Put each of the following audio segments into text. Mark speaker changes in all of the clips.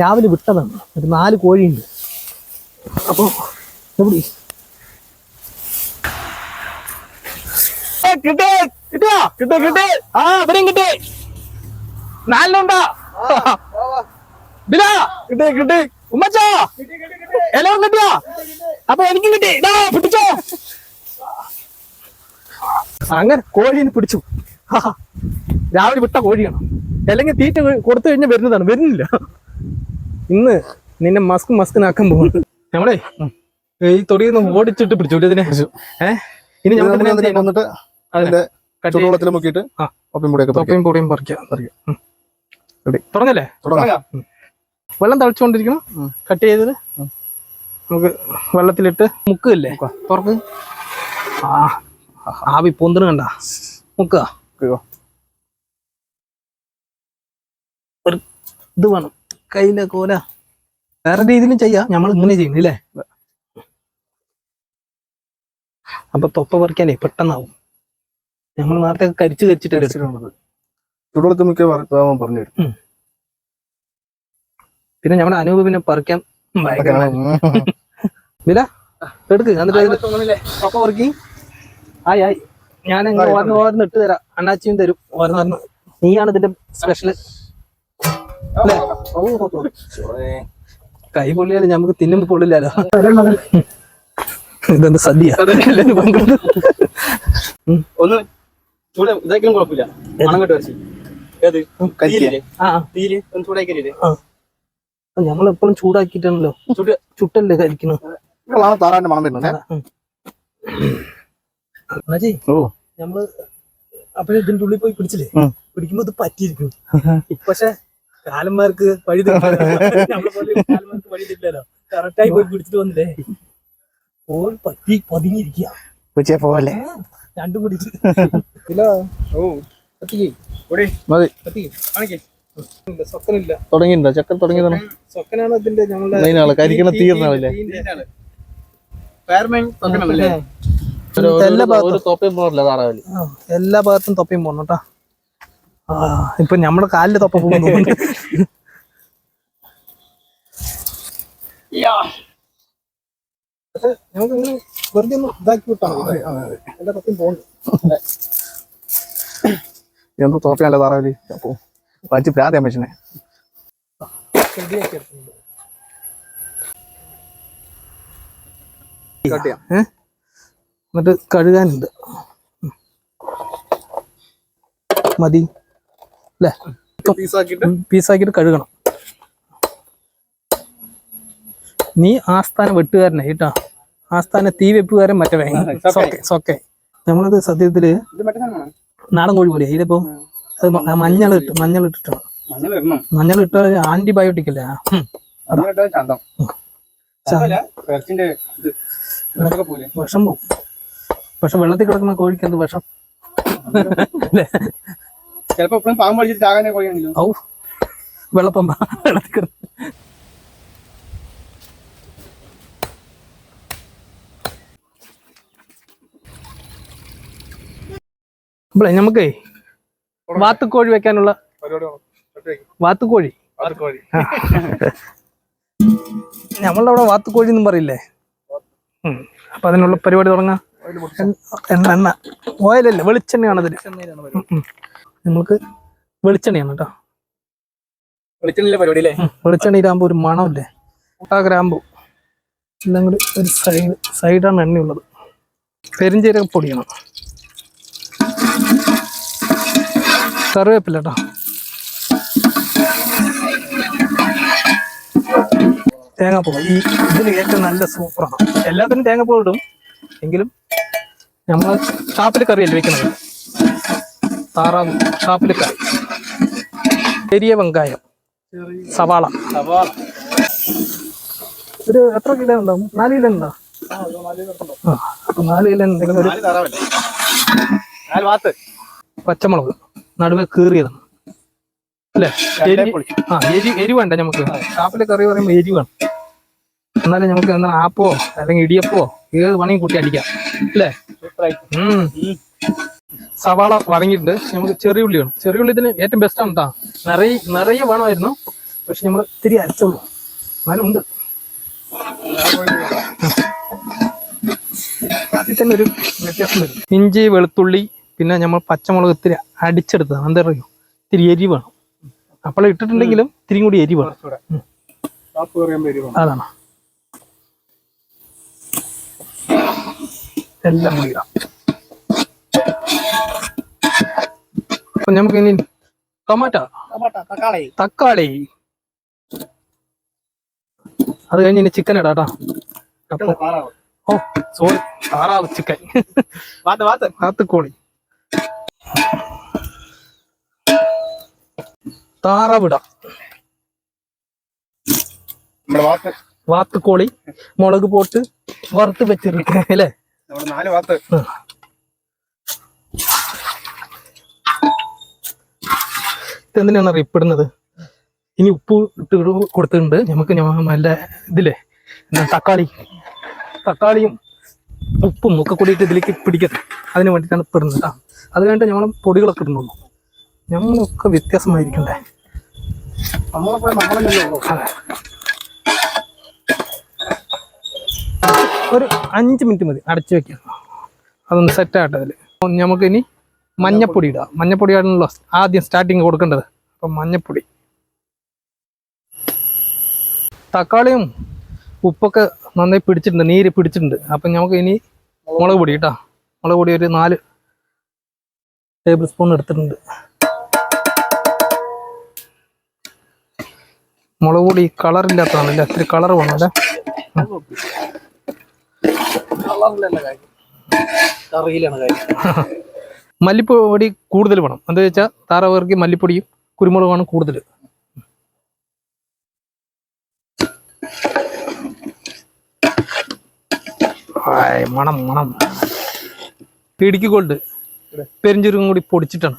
Speaker 1: രാവിലെ വിട്ടതാണ്. ഒരു നാല് കോഴിയുണ്ട്. അപ്പോ എവിടെ? കിട്ടേ കിട്ടിയോ കിട്ടേ കിട്ടേ? ആ ഇവിടെയും കിട്ടേ. നാലിനുണ്ടോ. ബിലാ കിട്ടേ കിട്ടേ. ഉമ്മച്ചോ? എല്ലാം കിട്ടിയോ? അപ്പൊ എനിക്കും കിട്ടി. ഇതാ പിടിച്ചോ. അങ്ങനെ കോഴീനെ പിടിച്ചു. രാവിലെ വിട്ട കോഴിയാണ്. അല്ലെങ്കിൽ തീറ്റ കൊടുത്തു കഴിഞ്ഞാൽ വരുന്നതാണ്. വരുന്നില്ല. ഇന്ന് നിന്നെ മസ്ക് മസ്കിനാക്കാൻ പോകുന്നു നമ്മളെ ഈ തൊടിയിൽ നിന്ന് ഓടിച്ചിട്ട് പിടിച്ചു ഇതിനെ? ഏഹ് ഇനി
Speaker 2: നമ്മൾ
Speaker 1: ഇതിനെ
Speaker 2: അതിനെ അതിന്റെ ചുടുവെള്ളത്തിൽ മുക്കിയിട്ട് ഒപ്പം കൂടെയൊക്കെ പറിക്കും.
Speaker 1: തൊപ്പയും പൊടിയും പറിക്കാം. തുടങ്ങല്ലേ? വെള്ളം തളിച്ചുകൊണ്ടിരിക്കണം കട്ട് ചെയ്തത്. നമുക്ക് വെള്ളത്തിലിട്ട് മുക്കില്ലേ തുറക്ക്. ആ. ആവി പൊന്തിന് കണ്ട. മുക്കുക
Speaker 2: മുക്കുക.
Speaker 1: ഒരു ഇത് വേണം. കയ്യിലെ കോല. വേറെ രീതിയിലും ചെയ്യാം. നമ്മൾ ഇങ്ങനെ ചെയ്യുന്നു അല്ലേ? അപ്പൊ തൊപ്പ പറിക്കാനേ പെട്ടെന്നാവും. ഞങ്ങൾ നേരത്തെ കരിച്ചു
Speaker 2: കരിച്ചിട്ടുണ്ട്. ചുടുവെള്ളത്തിൽ പറഞ്ഞു
Speaker 1: പിന്നെ നമ്മുടെ അനൂപ് പിന്നെ പറിക്കാൻ വില എടുക്ക്. എന്നിട്ട് പപ്പ പറിക്കി. ആയി ആയി. ഞാൻ ഓർന്ന് ഓർന്ന് ഇട്ട് തരാം. അണ്ണാച്ചിയും തരും. ഓർന്ന് ഓർന്ന് നീയാണ് ഇതിന്റെ ഓ. കൈ പൊള്ളിയാലും നമുക്ക് തിന്നുമ്പോ പൊള്ളില്ലല്ലോ. ഇതെന്ത് സദ്യ.
Speaker 3: ഒന്ന് ചൂട് ഇതാക്കിയാലും കുഴപ്പമില്ല. മണം കേട്ട് വെച്ച് ഏത്? തീയില്ലേ?
Speaker 1: ആ
Speaker 3: തീയിൽ? ഒന്ന് ചൂടാക്കിയില്ലേ
Speaker 1: നമ്മളെപ്പോഴും ചൂടാക്കിയിട്ടാണല്ലോ.
Speaker 3: ചൂട്.
Speaker 1: ചുട്ടല്ലേ കഴിക്കണം
Speaker 2: ഞമ്മൾ താറാന്റെ മണം വരുന്നത്
Speaker 1: അണ്ണാച്ചി
Speaker 2: ഓ.
Speaker 1: നമ്മൾ അപ്പോഴേ ഇതിന്റെ ഉള്ളിൽ പോയി പിടിച്ചില്ലേ. പിടിക്കുമ്പോ ഇത് പറ്റിയിരിക്കും. പക്ഷെ കാലന്മാർക്ക് വഴി പോലെ കാലന്മാർക്ക് വഴി തെറ്റില്ലല്ലോ കറക്റ്റായി പോയി പിടിച്ചിട്ട് വന്നില്ലേ? ഓൾ പറ്റി പതുങ്ങിയിരിക്കുക
Speaker 2: ഉച്ചയെ പോവല്ലേ
Speaker 1: രണ്ടും പിടിച്ച്
Speaker 3: ഓ
Speaker 2: മതി.
Speaker 3: കാണിക്കേ.
Speaker 2: ചക്കൻ തുടങ്ങിയതാണ്?
Speaker 1: സ്വക്കനാണ് ഇതിന്റെ
Speaker 2: മെയിൻ ആൾ. കരിക്കണ
Speaker 1: എല്ലാ ഭാഗത്തും.
Speaker 2: ഒരു തൊപ്പയും പോണോട്ടാ താറാവലി.
Speaker 1: എല്ലാ ഭാഗത്തും തൊപ്പയും കേട്ടാ ഇപ്പൊ നമ്മുടെ കാലിൽ തൊപ്പ പോകുന്നു. നമുക്ക് ഇങ്ങനെ വെറുതെ ഒന്ന് ഇതാക്കി വിട്ടാൽ മതി എല്ലാ തൊപ്പയും പോകുന്നു.
Speaker 2: എന്തോ തോപ്പയല്ല താറാവലി അപ്പോ വലിച്ച് പ്രാതി അമ്മച്ചനെ.
Speaker 1: എന്നിട്ട് കഴുകാനുണ്ട്. മതി. അല്ലേ
Speaker 2: പീസാക്കിയിട്ട്?
Speaker 1: പീസാക്കിയിട്ട് കഴുകണം. നീ ആസ്ഥാന വെട്ടുകാരനെ കേട്ടോ. ആസ്ഥാന തീ വെപ്പുകാരൻ മറ്റേ ഓക്കെ സൊക്കെ നമ്മളത്
Speaker 3: സത്യത്തിൽ
Speaker 1: നാടൻ കോഴി പോലെ ഇതിപ്പോ അത് മഞ്ഞൾ ഇട്ട് മഞ്ഞൾ ഇട്ടിട്ടാണ്.
Speaker 3: മഞ്ഞൾ
Speaker 1: ഇട്ട ആന്റിബയോട്ടിക് അല്ലേ വിഷം പോകും പക്ഷെ വെള്ളത്തിൽ കിടക്കുന്ന കോഴിക്ക് എന്ത് വിഷം?
Speaker 3: ചിലപ്പോ എപ്പോഴും പാമ്പ് അടിച്ചിട്ട് ആകാനെ കുറയാണല്ലോ
Speaker 1: ഔ. വെള്ളപ്പമ്പ വെള്ളത്തിൽ കിടന്ന് അപ്പളേ നമുക്കേ വാത്തുക്കോഴി വെക്കാനുള്ള
Speaker 2: വാത്തുകോഴി.
Speaker 1: നമ്മളുടെ അവിടെ വാത്തുക്കോഴി. എന്നും പറയില്ലേ. അപ്പൊ അതിനുള്ള പരിപാടി തുടങ്ങാം. എണ്ണ എണ്ണ. ഓയിലല്ലേ വെളിച്ചെണ്ണയാണ് അതിൽ നമുക്ക് വെളിച്ചെണ്ണയാണ് കേട്ടോ
Speaker 3: വെളിച്ചെണ്ണ പരിപാടി അല്ലേ
Speaker 1: വെളിച്ചെണ്ണ വെളിച്ചെണ്ണയിലാകുമ്പോൾ ഒരു മണമില്ലേ? മുട്ടാ ഗ്രാമ്പു. എല്ലാം കൂടി ഒരു സൈഡ് സൈഡാണ് എണ്ണയുള്ളത്. പെരിഞ്ചീരക പൊടിയണം. കറിവേപ്പില്ല കേട്ടോ തേങ്ങാപ്പൂ ഈ ഇതിന് ഏറ്റവും നല്ല സൂപ്പറാണ്. എല്ലാത്തിനും തേങ്ങാപ്പൂ ഇടും. എങ്കിലും നമ്മൾ ഷാപ്പിൽ കറിയല്ലേ വെക്കുന്നത്? താറാവ് ഷാപ്പിൽ കറി ചെറിയ വെങ്കായം സവാള.
Speaker 3: സവാള
Speaker 1: ഒരു എത്ര കിലോ ഉണ്ടാവും? നാല് കിലോ ഉണ്ടോ? നാല് കിലോ എന്തെങ്കിലും പച്ചമുളക് നടുവെ കീറിയതാണ്. അല്ലേ? എരി ആ എരി എരി വേണ്ട നമുക്ക്. ഷാപ്പിലെ കറി പറയുമ്പോൾ എരി വേണം. എന്നാലും നമുക്ക് എന്നാ ആപ്പോ അല്ലെങ്കിൽ ഇടിയപ്പോ ഏത് പണിയും കൂട്ടി അടിക്കാം. അല്ലേ. സവാള വഴങ്ങിയിട്ടുണ്ട്. നമുക്ക് ചെറിയ ഉള്ളി വേണം ചെറിയ ഉള്ളി ഇതിന് ഏറ്റവും ബെസ്റ്റ് ആണ് കേട്ടോ നിറയെ നിറയെ വേണമായിരുന്നു. പക്ഷെ നമ്മൾ ഇത്തിരി അരച്ചുള്ളൂ. എന്നാലും ഉണ്ട്. അതിൽ തന്നെ ഒരു വ്യത്യാസം വരും. ഇഞ്ചി വെളുത്തുള്ളി പിന്നെ നമ്മൾ പച്ചമുളക് ഇത്തിരി അടിച്ചെടുത്തതാണ്. എന്താ പറയുക ഇത്തിരി എരി വേണം. അപ്പോൾ ഇട്ടിട്ടുണ്ടെങ്കിലും ഇത്തിരി കൂടി എരി വേണം. അതാണ്. എല്ലാം കൂടി അപ്പൊ നമുക്ക് ഇനി ടൊമാറ്റോ
Speaker 2: തക്കാളി.
Speaker 1: തക്കാളി. അത് കഴിഞ്ഞ് ഇനി ചിക്കൻ
Speaker 2: ഇടാട്ടോ
Speaker 1: ഓ സോറി താറാവ് ചിക്കൻ കാത്തുക്കോളി താറാവിട വാത്തുക്കോളി മുളക് പോട്ട് വറുത്ത് വെച്ചിരിക്കേ അല്ലേ?
Speaker 2: നാല് വാത്ത്.
Speaker 1: ഇതെന്തിനാണ് അറിയപ്പെടുന്നത് ഇനി ഉപ്പ് ഇട്ട് കൊടു- കൊടുത്തിട്ടുണ്ട്. നമുക്ക് നല്ല ഇതില്ലേ? എന്താ തക്കാളി? തക്കാളിയും ഉപ്പും ഒക്കെ കൂടിയിട്ട് ഇതിലേക്ക് പിടിക്കട്ടെ. അതിന് വേണ്ടിയിട്ടാണ് ഇപ്പെടുന്നത് കേട്ടോ അത് കഴിഞ്ഞിട്ട് ഞമ്മൾ പൊടികളൊക്കെ ഇടുന്നുള്ളൂ. നമ്മളൊക്കെ വ്യത്യാസമായിരിക്കണ്ടേ? ഒരു അഞ്ച് മിനിറ്റ് മതി. അടച്ചു വെക്കാം അതൊന്ന് സെറ്റ് ആട്ടെ നമുക്കിനി നമുക്ക് ഇനി മഞ്ഞപ്പൊടി ഇടുക മഞ്ഞപ്പൊടി ആണല്ലോ ആദ്യം സ്റ്റാർട്ടിങ് കൊടുക്കേണ്ടത്. അപ്പം മഞ്ഞപ്പൊടി. തക്കാളിയും ഉപ്പൊക്കെ നന്നായി പിടിച്ചിട്ടുണ്ട്. നീര് പിടിച്ചിട്ടുണ്ട്. അപ്പം നമുക്ക് ഇനി മുളക് പൊടി. കേട്ടോ. മുളക് പൊടി ഒരു നാല് ടേബിൾ സ്പൂൺ എടുത്തിട്ടുണ്ട്. മുളക് പൊടി കളറില്ലാത്തതാണല്ലേ ഇത്തിരി കളർ വേണം അല്ലേ
Speaker 2: കളറിലല്ല കാര്യം. കറിയിലാണ് കാര്യം.
Speaker 1: മല്ലിപ്പൊടി കൂടുതൽ വേണം. എന്താ വെച്ചാൽ താറാവർക്ക് മല്ലിപ്പൊടിയും കുരുമുളകുമാണ് കൂടുതൽ. മണം മണം. ഇടുക്കി ഗോൾഡ് പെരിഞ്ചീരകം കൂടി പൊടിച്ചിട്ടാണ്.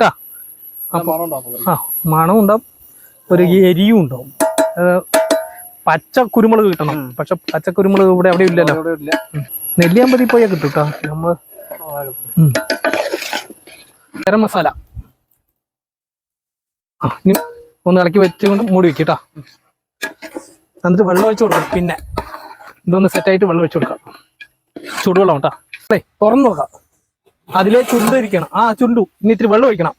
Speaker 1: കേട്ടാ ആ മണം ഉണ്ടാവും. ഒരു എരിയും ഉണ്ടാവും. പച്ച കുരുമുളക് കിട്ടണം. പക്ഷെ പച്ച കുരുമുളക് ഇവിടെ അവിടെ ഇല്ലല്ലോ നെല്ലിയാമ്പതി പോയാൽ കിട്ടും കേട്ടോ നമ്മൾ ഉം. ഗരം മസാല. ഒന്ന് ഇളക്കി വെച്ചുകൊണ്ട് മൂടി വെക്കട്ടാ എന്നിട്ട് വെള്ളം ഒഴിച്ചു കൊടുക്കാം പിന്നെ ഇതൊന്ന് സെറ്റായിട്ട് വെള്ളം ഒഴിച്ചു കൊടുക്കാം. ചൂടുവെള്ളം കേട്ടോ അല്ലേ തുറന്നു നോക്കാം. അതിലെ ചുണ്ട് ഇരിക്കണം. ആ ചുണ്ടു. ഇനി ഇത്തിരി വെള്ളം ഒഴിക്കണം.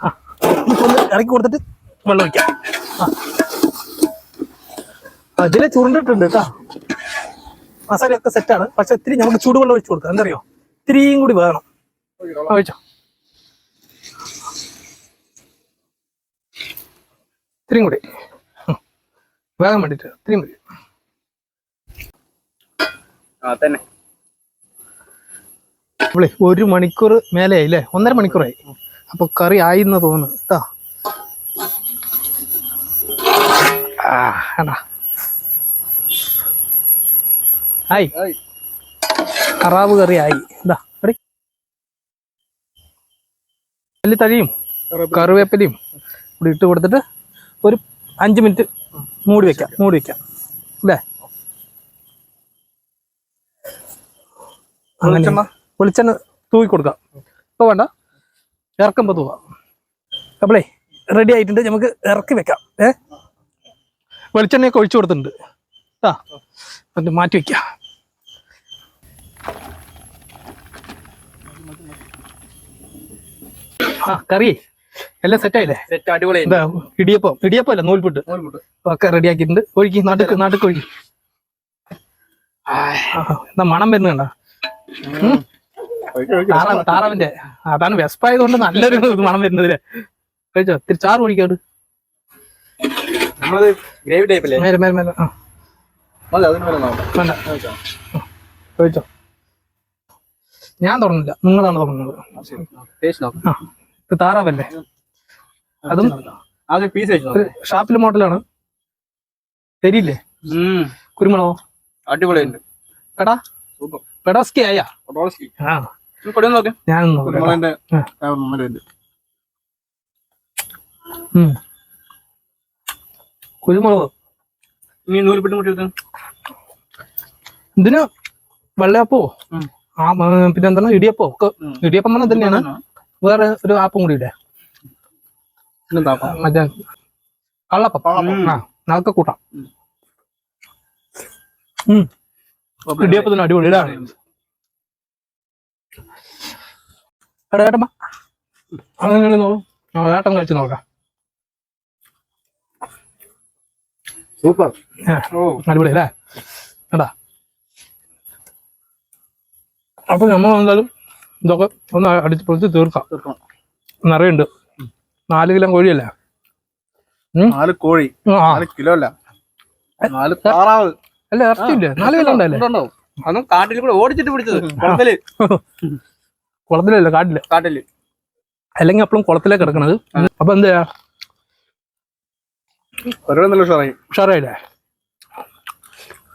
Speaker 1: ആ ഒന്ന് ഇറക്കി കൊടുത്തിട്ട് വെള്ളം ഒഴിക്കാം. ആ. അതിലെ ചുരുണ്ടിട്ടുണ്ട് കേട്ടോ മസാലയൊക്കെ സെറ്റാണ് പക്ഷെ ഇത്തിരി നമുക്ക് ചൂടുവെള്ളം ഒഴിച്ചു കൊടുക്കാം. എന്തറിയോ ഇത്തിരിയും കൂടി വേണം. ഒഴിച്ചോ. ഇത്തിരിയും കൂടി. വേഗം വേണ്ടിട്ട് ഇത്രയും
Speaker 3: ആ തന്നെ.
Speaker 1: ഒരു മണിക്കൂർ മേലെ ആയില്ലേ ഒന്നര മണിക്കൂറായി. അപ്പൊ കറി ആയി എന്ന് തോന്നുന്നു കേട്ടോ ആ ആയി. കറാവ് കറി ആയി. ഇതാ വലിയ തഴിയും കറിവേപ്പിലയും. ഇവിടെ ഇട്ട് കൊടുത്തിട്ട് ഒരു അഞ്ച് മിനിറ്റ് മൂടി വെക്കാം മൂടി വെക്കാം. അല്ലേ?
Speaker 2: വെളിച്ചെണ്ണ?
Speaker 1: തൂക്കി കൊടുക്കാം. ഇപ്പൊ വേണ്ട. ഇറക്കുമ്പോ തൂവാം. അപ്പളേ റെഡി ആയിട്ടുണ്ട്. നമുക്ക് ഇറക്കി വെക്കാം. ഏ? വെളിച്ചെണ്ണയൊക്കെ ഒഴിച്ചു കൊടുത്തിട്ടുണ്ട്. ആ അത് മാറ്റി വെക്കാം. ആ കറി. എല്ലാം സെറ്റായില്ലേ
Speaker 3: സെറ്റ് അടിപൊളി
Speaker 1: എന്താ ഇടിയപ്പം? ഇടിയപ്പം അല്ല നൂൽപുട്ട്. ഒക്കെ റെഡി ആക്കിയിട്ടുണ്ട്. ഒഴുകി നടുക്ക് നടുക്ക് ഒഴുകി എന്താ മണം വരുന്നുണ്ടോ? താറാവ് താറാവിന്റെ. അതാണ് വിശപ്പായതുകൊണ്ട് നല്ലൊരു മണം വരുന്നതിൽ കഴിച്ചോ? ഇത്തിരി ചാറ് ഒഴിക്കാണ്ട്
Speaker 3: നമ്മളത് ഗ്രേവി ടൈപ്പല്ലേ
Speaker 1: മേലെ മേലെ മേലെ. ആ.
Speaker 2: മതി അതിന് വരെ നോക്കാം.
Speaker 1: വേണ്ട. കഴിച്ചോ? ഞാൻ തുടങ്ങില്ല നിങ്ങളാണ് തുടങ്ങുന്നത്. ഇത് താറാവല്ലേ? അതും
Speaker 3: ആദ്യം പീസ്
Speaker 1: ഷാപ്പിൽ മോഡലാണ്.
Speaker 3: തരില്ലേ.
Speaker 1: കുരുമുളകോ?
Speaker 3: അടിപൊളിയുണ്ട്.
Speaker 1: പെടാ പെടാസ്കി ആയാ. ആ. ഞാൻ. കുരുമുളക്.
Speaker 3: നീ
Speaker 1: ഇതിന് വെള്ളയപ്പോ. ആ പിന്നെന്താണ് ഇടിയപ്പോ. ഒക്കെ ഇടിയപ്പം തന്നെയാണ് വേറെ ഒരു ആപ്പും കൂടി ഇടേ മറ്റേ കള്ളപ്പം. ആ അതൊക്കെ കൂട്ടാം. ഇടിയപ്പത്തിന് അടിപൊളി ഇടാ എടാ ഏട്ടമ്മ. അങ്ങനെ നോക്കും. ഏട്ടൻ കഴിച്ച് നോക്കാം.
Speaker 2: സൂപ്പർ.
Speaker 1: ആ, അടിപൊളി അല്ലേ? എടാ. അപ്പൊ നമ്മൾ എന്തായാലും ഇതൊക്കെ ഒന്ന് അടിച്ച് പൊളിച്ച് തീർക്കാം. നിറയുണ്ട്. നാല് കിലോ കോഴിയല്ലേ?
Speaker 2: നാല് കോഴി. നാല് കിലോ അല്ല. നാല് താറാവ്
Speaker 1: അല്ല ഇറച്ചിയില്ലേ നാല് കിലോ ഉണ്ടല്ലേ?
Speaker 3: അതും കാട്ടിൽ കൂടെ ഓടിച്ചിട്ട് പിടിച്ചത്. കുളത്തിൽ.
Speaker 1: കുളത്തിലല്ല കാട്ടിൽ?
Speaker 3: കാട്ടിൽ.
Speaker 1: അല്ലെങ്കിൽ അപ്പോഴും കുളത്തിലേ കിടക്കണത്. അപ്പൊ എന്താ ചെയ്യാ?
Speaker 2: പരിപാടി നല്ല ഉഷാറായി.
Speaker 1: ഉഷാറായില്ലേ?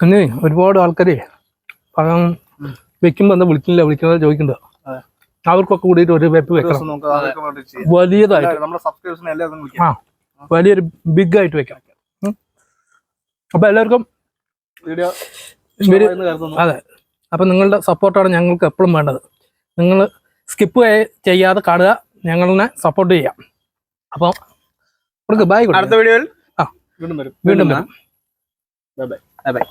Speaker 1: എന്നേ ഒരുപാട് ആൾക്കാരെ വെക്കുമ്പോ എന്താ വിളിക്കുന്നില്ല? വിളിക്കുന്നത് ചോദിക്കുന്നുണ്ട്.
Speaker 2: അതെ.
Speaker 1: അവർക്കൊക്കെ കൂടിയിട്ട് ഒരു വെപ്പ് വെക്കണം. വലിയതായിട്ട്. ആ വലിയൊരു ബിഗ് ആയിട്ട് വെക്കാം. അപ്പൊ എല്ലാവർക്കും അതെ. അപ്പൊ നിങ്ങളുടെ സപ്പോർട്ടാണ് ഞങ്ങൾക്ക് എപ്പോഴും വേണ്ടത്. നിങ്ങൾ സ്കിപ്പ് ചെയ്യാതെ കാണുക. ഞങ്ങളെ സപ്പോർട്ട് ചെയ്യാം. അപ്പോൾ ബൈ
Speaker 3: അടുത്ത വീഡിയോയിൽ
Speaker 1: ആ.
Speaker 2: വീണ്ടും വരും.
Speaker 1: വീണ്ടും വരാം.
Speaker 3: Bye bye